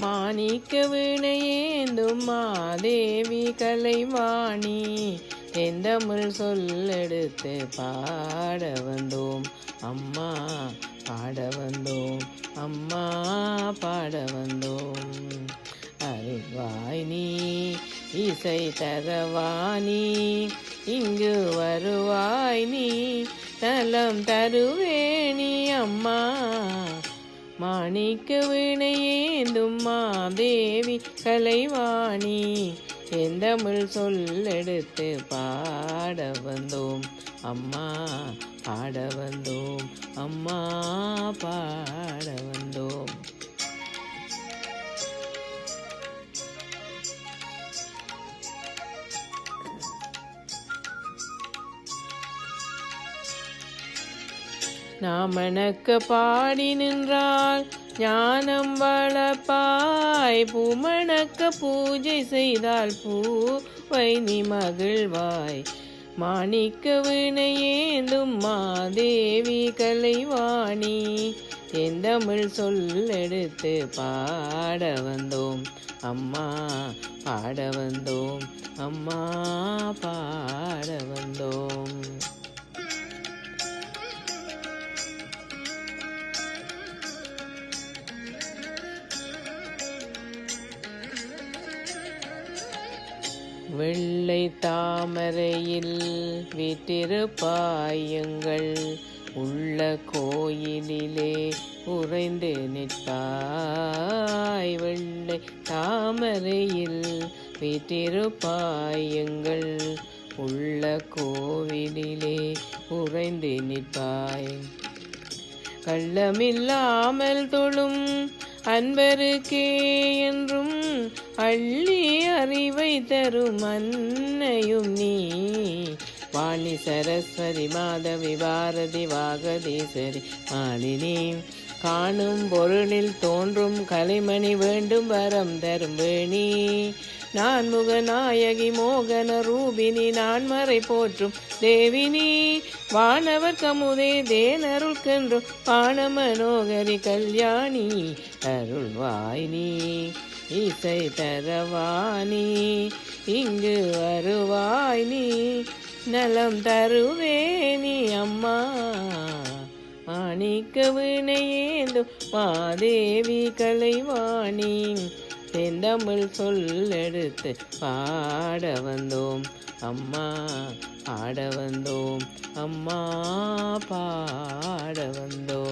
மாணிக்க வினையேந்தும் மாதேவி கலைவாணி. எந்த தெந்தமிழ் சொல்லெடுத்து பாட வந்தோம்? அம்மா பாட வந்தோம். அம்மா பாட வந்தோம். அருள்வாய் இசை தரவாணி இங்கு வருவாய் நீ நலம் தருவேணி அம்மா. மாணிக்க வினையேந்தும் மாதேவி கலைவாணி செந்தமிழ் சொல் எடுத்து பாட வந்தோம்? அம்மா பாட வந்தோம். அம்மா பாட வந்தோம். நாமனக்க பாடி நின்றால் ஞானம் வளப்பாய். பூமணக்க பூஜை செய்தால் பூவை நீ மகிழ்வாய். மாணிக்க வினையேந்தும் மாதேவி கலைவாணி. எந்தமிழ் சொல்லெடுத்து பாட வந்தோம். அம்மா பாட வந்தோம். அம்மா பாட வந்தோம். வெள்ளை தாமரையில் வீட்டிருப்பாயுங்கள் உள்ள கோயிலிலே உறைந்து நிற்பாய். வெள்ளை தாமரையில் வீட்டிருப்பாயுங்கள் உள்ள கோவிலிலே உறைந்து நிற்பாய். கள்ளமில்லாமல் தொழும் அன்பருக்கே என்றும் அள்ளி அறிவை தரும் அன்னையும் நீ. வாணி சரஸ்வதி மாதவி பாரதி வாகதீஸ்வரி மாலினி. காணும் பொருளில் தோன்றும் கலைமணி வேண்டும் வரம் தரும் வேணி. நான் முகநாயகி மோகன ரூபினி நான் மறை போற்றும் தேவினி. வானவர் கமுதே தேனருள் பான மனோகரி கல்யாணி அருள்வாய் நீ இசை தரவாணி இங்கு வருவாய் நீ நலம் தருவேணி அம்மா. மாணிக்கவினையேந்தும் மாதேவி கலைவாணி செந்தமிழ் சொல்லெடுத்து பாட வந்தோம். அம்மா ஆட வந்தோம். அம்மா பாட வந்தோம்.